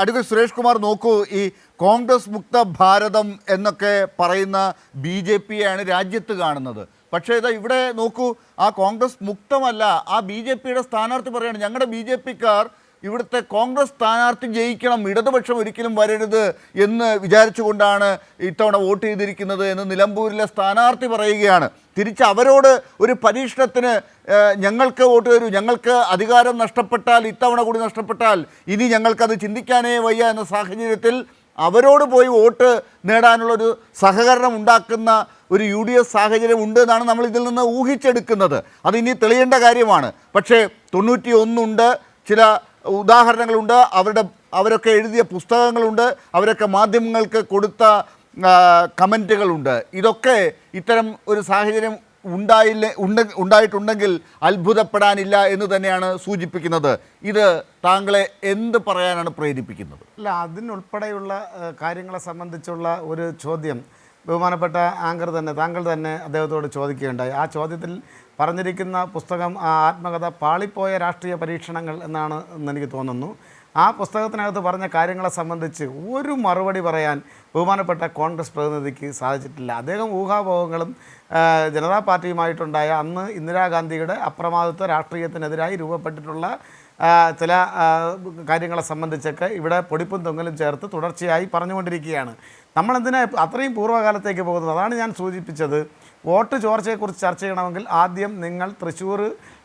Advocate Suresh Kumar നോക്കൂ ഈ കോൺഗ്രസ് മുക്ത ഭാരതം എന്നൊക്കെ പറയുന്ന ബി ജെ പിയാണ് രാജ്യത്ത് കാണുന്നത്. പക്ഷേ ഇതാ ഇവിടെ നോക്കൂ ആ കോൺഗ്രസ് മുക്തമല്ല ആ ബി ജെ പിയുടെ സ്ഥാനാർത്ഥി പറയുകയാണ് ഞങ്ങളുടെ ബി ജെ പിക്കാർ ഇവിടുത്തെ കോൺഗ്രസ് സ്ഥാനാർത്ഥി ജയിക്കണം ഇടതുപക്ഷം ഒരിക്കലും വരരുത് എന്ന് വിചാരിച്ചുകൊണ്ടാണ് ഇത്തവണ വോട്ട് ചെയ്തിരിക്കുന്നത് എന്ന് നിലമ്പൂരിലെ സ്ഥാനാർത്ഥി പറയുകയാണ്. തിരിച്ച് അവരോട് ഒരു പരീക്ഷണത്തിന് ഞങ്ങൾക്ക് വോട്ട് തരൂ ഞങ്ങൾക്ക് അധികാരം നഷ്ടപ്പെട്ടാൽ ഇത്തവണ കൂടി നഷ്ടപ്പെട്ടാൽ ഇനി ഞങ്ങൾക്കത് ചിന്തിക്കാനേ വയ്യ എന്ന സാഹചര്യത്തിൽ അവരോട് പോയി വോട്ട് നേടാനുള്ളൊരു സഹകരണം ഉണ്ടാക്കുന്ന ഒരു യു ഡി എഫ് സാഹചര്യം ഉണ്ട് എന്നാണ് നമ്മൾ ഇതിൽ നിന്ന് ഊഹിച്ചെടുക്കുന്നത്. അത് ഇനി തെളിയേണ്ട കാര്യമാണ്. പക്ഷേ തൊണ്ണൂറ്റി ഒന്നുണ്ട് ചില ഉദാഹരണങ്ങളുണ്ട്. അവരുടെ അവരൊക്കെ എഴുതിയ പുസ്തകങ്ങളുണ്ട്. അവരൊക്കെ മാധ്യമങ്ങൾക്ക് കൊടുത്ത കമന്റുകളുണ്ട്. ഇതൊക്കെ ഇത്തരം ഒരു സാഹചര്യം ഉണ്ടായില്ല ഉണ്ട ഉണ്ടായിട്ടുണ്ടെങ്കിൽ അത്ഭുതപ്പെടാനില്ല എന്ന് തന്നെയാണ് സൂചിപ്പിക്കുന്നത്. ഇത് താങ്കളെ എന്ത് പറയാനാണ് പ്രേരിപ്പിക്കുന്നത്? അല്ല അതിനുൾപ്പെടെയുള്ള കാര്യങ്ങളെ സംബന്ധിച്ചുള്ള ഒരു ചോദ്യം ബഹുമാനപ്പെട്ട ആങ്കർ തന്നെ താങ്കൾ തന്നെ അദ്ദേഹത്തോട് ചോദിക്കുകയുണ്ടായി. ആ ചോദ്യത്തിൽ പറഞ്ഞിരിക്കുന്ന പുസ്തകം ആ ആത്മകഥ പാളിപ്പോയ രാഷ്ട്രീയ പരീക്ഷണങ്ങൾ എന്നാണ് എന്നെനിക്ക് തോന്നുന്നു. ആ പുസ്തകത്തിനകത്ത് പറഞ്ഞ കാര്യങ്ങളെ സംബന്ധിച്ച് ഒരു മറുപടി പറയാൻ ബഹുമാനപ്പെട്ട കോൺഗ്രസ് പ്രതിനിധിക്ക് സാധിച്ചിട്ടില്ല. അദ്ദേഹം ഊഹാപോഹങ്ങളും ജനതാ പാർട്ടിയുമായിട്ടുണ്ടായ അന്ന് ഇന്ദിരാഗാന്ധിയുടെ അപ്രമാദിത്വ രാഷ്ട്രീയത്തിനെതിരായി രൂപപ്പെട്ടിട്ടുള്ള ചില കാര്യങ്ങളെ സംബന്ധിച്ചൊക്കെ ഇവിടെ പൊടിപ്പും തൊങ്ങലും ചേർത്ത് തുടർച്ചയായി പറഞ്ഞുകൊണ്ടിരിക്കുകയാണ്. നമ്മളെന്തിനാ അത്രയും പൂർവകാലത്തേക്ക് പോകുന്നത്? അതാണ് ഞാൻ സൂചിപ്പിച്ചത്. വോട്ട് ചോർച്ചയെക്കുറിച്ച് ചർച്ച ചെയ്യണമെങ്കിൽ ആദ്യം നിങ്ങൾ തൃശ്ശൂർ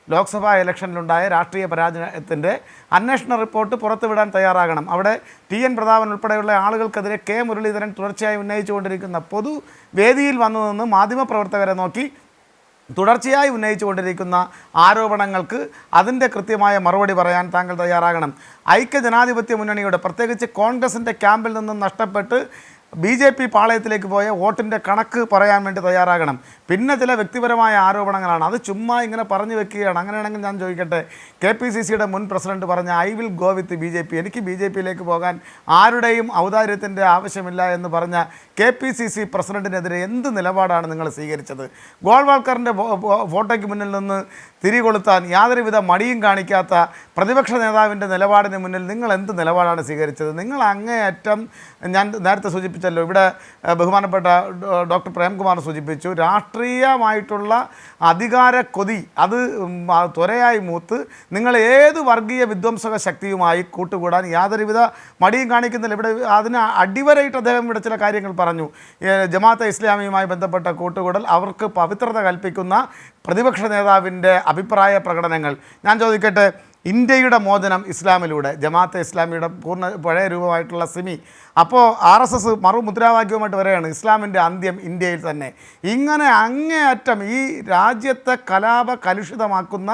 ലോക്സഭാ ഇലക്ഷനിലുണ്ടായ രാഷ്ട്രീയ പരാജയത്തിന്റെ അന്വേഷണ റിപ്പോർട്ട് പുറത്തുവിടാൻ തയ്യാറാകണം. അവിടെ ടി എൻ പ്രതാപൻ ഉൾപ്പെടെയുള്ള ആളുകൾക്കെതിരെ കെ മുരളീധരൻ തുടർച്ചയായി ഉന്നയിച്ചുകൊണ്ടിരിക്കുന്ന പൊതുവേദിയിൽ വന്നു നിന്ന് മാധ്യമപ്രവർത്തകരെ നോക്കി തുടർച്ചയായി ഉന്നയിച്ചുകൊണ്ടിരിക്കുന്ന ആരോപണങ്ങൾക്ക് അതിന്റെ കൃത്യമായ മറുപടി പറയാൻ താങ്കൾ തയ്യാറാകണം. ഐക്യ ജനാധിപത്യ മുന്നണിയുടെ പ്രത്യേകിച്ച് കോൺഗ്രസിന്റെ ക്യാമ്പിൽ നിന്നും നഷ്ടപ്പെട്ട് ബി ജെ പി പാളയത്തിലേക്ക് പോയ വോട്ടിന്റെ കണക്ക് പറയാൻ വേണ്ടി തയ്യാറാകണം. പിന്നെ ചില വ്യക്തിപരമായ ആരോപണങ്ങളാണ്. അത് ചുമ്മാ ഇങ്ങനെ പറഞ്ഞു വെക്കുകയാണ്. അങ്ങനെയാണെങ്കിൽ ഞാൻ ചോദിക്കട്ടെ? കെ പി സി സിയുടെ മുൻ പ്രസിഡന്റ് പറഞ്ഞ I will go with B J P എനിക്ക് ബി ജെ പിയിലേക്ക് പോകാൻ ആരുടെയും ഔദാര്യത്തിന്റെ ആവശ്യമില്ല എന്ന് പറഞ്ഞ കെ പി സി സി പ്രസിഡന്റിനെതിരെ എന്ത് നിലപാടാണ് നിങ്ങൾ സ്വീകരിച്ചത്? ഗോൾവാൾക്കറിന്റെ ഫോട്ടോയ്ക്ക് മുന്നിൽ നിന്ന് തിരികൊളുത്താൻ യാതൊരുവിധ മടിയും കാണിക്കാത്ത പ്രതിപക്ഷ നേതാവിന്റെ നിലപാടിന് മുന്നിൽ നിങ്ങൾ എന്ത് നിലപാടാണ് സ്വീകരിച്ചത്? നിങ്ങൾ അങ്ങേയറ്റം ഞാൻ നേരത്തെ സൂചിപ്പിച്ചല്ലോ. ഇവിടെ ബഹുമാനപ്പെട്ട ഡോക്ടർ പ്രേംകുമാർ സൂചിപ്പിച്ചു രാഷ്ട്രീയമായിട്ടുള്ള അധികാര കൊതി അത് ത്വരയായി മൂത്ത് നിങ്ങൾ ഏത് വർഗീയ വിധ്വംസക ശക്തിയുമായി കൂട്ടുകൂടാൻ യാതൊരുവിധ മടിയും കാണിക്കുന്നില്ല. ഇവിടെ അതിന് അടിവരയിട്ട് അദ്ദേഹം ഇവിടെ ചില കാര്യങ്ങൾ പറഞ്ഞു. ജമാഅത്തെ ഇസ്ലാമിയുമായി ബന്ധപ്പെട്ട കൂട്ടുകൂടൽ അവർക്ക് പവിത്രത കൽപ്പിക്കുന്ന പ്രതിപക്ഷ നേതാവിന്റെ അഭിപ്രായ പ്രകടനങ്ങൾ. ഞാൻ ചോദിക്കട്ടെ ഇന്ത്യയുടെ മോചനം ഇസ്ലാമിലൂടെ ജമാഅത്തെ ഇസ്ലാമിയുടെ പൂർണ പഴയ രൂപമായിട്ടുള്ള സിമി. അപ്പോൾ ആർ എസ് എസ് മറു മുദ്രാവാക്യവുമായിട്ട് വരികയാണ് ഇസ്ലാമിന്റെ അന്ത്യം ഇന്ത്യയിൽ തന്നെ. ഇങ്ങനെ അങ്ങേയറ്റം ഈ രാജ്യത്തെ കലാപ കലുഷിതമാക്കുന്ന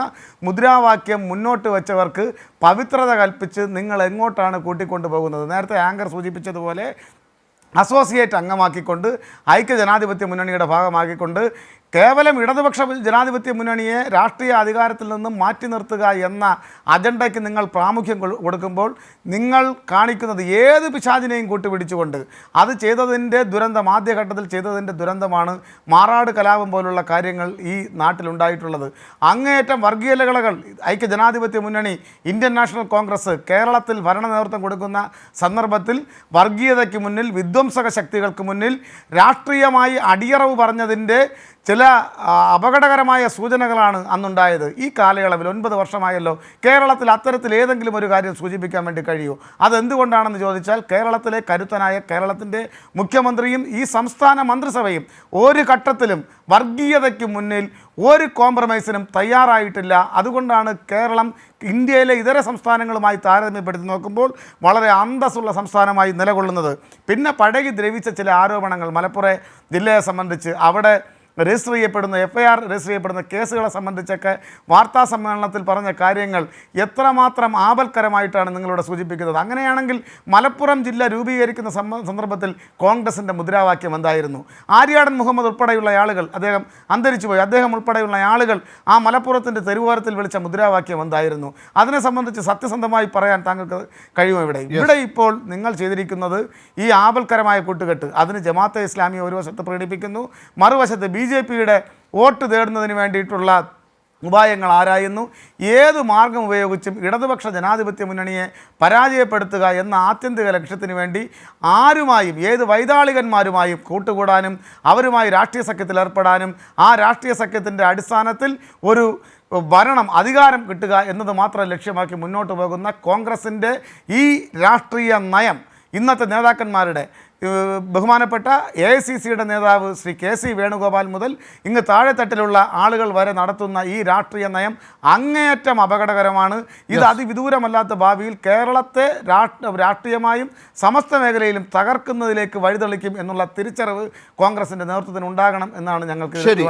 മുദ്രാവാക്യം മുന്നോട്ട് വെച്ചവർക്ക് പവിത്രത കൽപ്പിച്ച് നിങ്ങൾ എങ്ങോട്ടാണ് കൂട്ടിക്കൊണ്ടു പോകുന്നത്? നേരത്തെ ആങ്കർ സൂചിപ്പിച്ചതുപോലെ അസോസിയേറ്റ് അംഗമാക്കിക്കൊണ്ട് ഐക്യ ജനാധിപത്യ മുന്നണിയുടെ ഭാഗമാക്കിക്കൊണ്ട് കേവലം ഇടതുപക്ഷ ജനാധിപത്യ മുന്നണിയെ രാഷ്ട്രീയ അധികാരത്തിൽ നിന്നും മാറ്റി നിർത്തുക എന്ന അജണ്ടയ്ക്ക് നിങ്ങൾ പ്രാമുഖ്യം കൊടുക്കുമ്പോൾ നിങ്ങൾ കാണിക്കുന്നത് ഏത് പിശാചിനെയും കൂട്ടുപിടിച്ചുകൊണ്ട് അത് ചെയ്തതിന്റെ ദുരന്തം ആദ്യഘട്ടത്തിൽ ചെയ്തതിന്റെ ദുരന്തമാണ് മാറാട് കലാപം പോലുള്ള കാര്യങ്ങൾ ഈ നാട്ടിലുണ്ടായിട്ടുള്ളത്. അങ്ങേയറ്റം വർഗീയ ലകളകൾ ഐക്യ ജനാധിപത്യ മുന്നണി ഇന്ത്യൻ നാഷണൽ കോൺഗ്രസ് കേരളത്തിൽ ഭരണ നേതൃത്വം കൊടുക്കുന്ന സന്ദർഭത്തിൽ വർഗീയതയ്ക്ക് മുന്നിൽ വിധ്വംസക ശക്തികൾക്ക് മുന്നിൽ രാഷ്ട്രീയമായി അടിയറവ് പറഞ്ഞതിന്റെ ചില അപകടകരമായ സൂചനകളാണ് അന്നുണ്ടായത്. ഈ കാലയളവിൽ ഒൻപത് വർഷമായല്ലോ. കേരളത്തിൽ അത്തരത്തിൽ ഏതെങ്കിലും ഒരു കാര്യം സൂചിപ്പിക്കാൻ വേണ്ടി കഴിയൂ. അതെന്തുകൊണ്ടാണെന്ന് ചോദിച്ചാൽ കേരളത്തിലെ കരുത്തനായ കേരളത്തിന്റെ മുഖ്യമന്ത്രിയും ഈ സംസ്ഥാന മന്ത്രിസഭയും ഒരു ഘട്ടത്തിലും വർഗീയതയ്ക്ക് മുന്നിൽ ഒരു കോംപ്രമൈസിനും തയ്യാറായിട്ടില്ല. അതുകൊണ്ടാണ് കേരളം ഇന്ത്യയിലെ ഇതര സംസ്ഥാനങ്ങളുമായി താരതമ്യപ്പെടുത്തി നോക്കുമ്പോൾ വളരെ അന്തസ്സുള്ള സംസ്ഥാനമായി നിലകൊള്ളുന്നത്. പിന്നെ പഴകി ദ്രവിച്ച ചില ആരോപണങ്ങൾ മലപ്പുറം ജില്ലയെ സംബന്ധിച്ച് അവിടെ രജിസ്റ്റർ ചെയ്യപ്പെടുന്ന എഫ് ഐ ആർ രജിസ്റ്റർ ചെയ്യപ്പെടുന്ന കേസുകളെ സംബന്ധിച്ചൊക്കെ വാർത്താ സമ്മേളനത്തിൽ പറഞ്ഞ കാര്യങ്ങൾ എത്രമാത്രം ആപൽക്കരമായിട്ടാണ് നിങ്ങളിവിടെ സൂചിപ്പിക്കുന്നത്? അങ്ങനെയാണെങ്കിൽ മലപ്പുറം ജില്ല രൂപീകരിക്കുന്ന സന്ദർഭത്തിൽ കോൺഗ്രസിന്റെ മുദ്രാവാക്യം എന്തായിരുന്നു? ആര്യാടൻ മുഹമ്മദ് ഉൾപ്പെടെയുള്ള ആളുകൾ അദ്ദേഹം അന്തരിച്ചുപോയി അദ്ദേഹം ഉൾപ്പെടെയുള്ള ആളുകൾ ആ മലപ്പുറത്തിന്റെ തെരുവോരത്തിൽ വിളിച്ച മുദ്രാവാക്യം എന്തായിരുന്നു? അതിനെ സംബന്ധിച്ച് സത്യസന്ധമായി പറയാൻ താങ്കൾക്ക് കഴിയും ഇവിടെ? ഇവിടെ ഇപ്പോൾ നിങ്ങൾ ചെയ്തിരിക്കുന്നത് ഈ ആപൽക്കരമായ കൂട്ടുകെട്ട്. അതിന് ജമാഅത്തെ ഇസ്ലാമി ഒരു വശത്ത് പ്രകടിപ്പിക്കുന്നു മറുവശത്ത് ബി ജെ പിയുടെ വോട്ട് തേടുന്നതിന് വേണ്ടിയിട്ടുള്ള ഉപായങ്ങൾ ആരായുന്നു? ഏത് മാർഗം ഉപയോഗിച്ചും ഇടതുപക്ഷ ജനാധിപത്യ മുന്നണിയെ പരാജയപ്പെടുത്തുക എന്ന ആത്യന്തിക ലക്ഷ്യത്തിന് വേണ്ടി ആരുമായും ഏത് വൈതാളികന്മാരുമായും കൂട്ടുകൂടാനും അവരുമായി രാഷ്ട്രീയ സഖ്യത്തിൽ ഏർപ്പെടാനും ആ രാഷ്ട്രീയ സഖ്യത്തിന്റെ അടിസ്ഥാനത്തിൽ ഒരു ഭരണം അധികാരം കിട്ടുക എന്നത് മാത്രം ലക്ഷ്യമാക്കി മുന്നോട്ട് പോകുന്ന കോൺഗ്രസിന്റെ ഈ രാഷ്ട്രീയ നയം ഇന്നത്തെ നേതാക്കന്മാരുടെ ബഹുമാനപ്പെട്ട എ ഐ സി സിയുടെ നേതാവ് ശ്രീ കെ സി വേണുഗോപാൽ മുതൽ ഇങ്ങ് താഴെത്തട്ടിലുള്ള ആളുകൾ വരെ നടത്തുന്ന ഈ രാഷ്ട്രീയ നയം അങ്ങേയറ്റം അപകടകരമാണ്. ഇത് അതിവിദൂരമല്ലാത്ത ഭാവിയിൽ കേരളത്തെ രാഷ്ട്ര രാഷ്ട്രീയമായും സമസ്ത മേഖലയിലും തകർക്കുന്നതിലേക്ക് വഴിതെളിക്കും എന്നുള്ള തിരിച്ചറിവ് കോൺഗ്രസിന്റെ നേതൃത്വത്തിന് ഉണ്ടാകണം എന്നാണ് ഞങ്ങൾക്ക്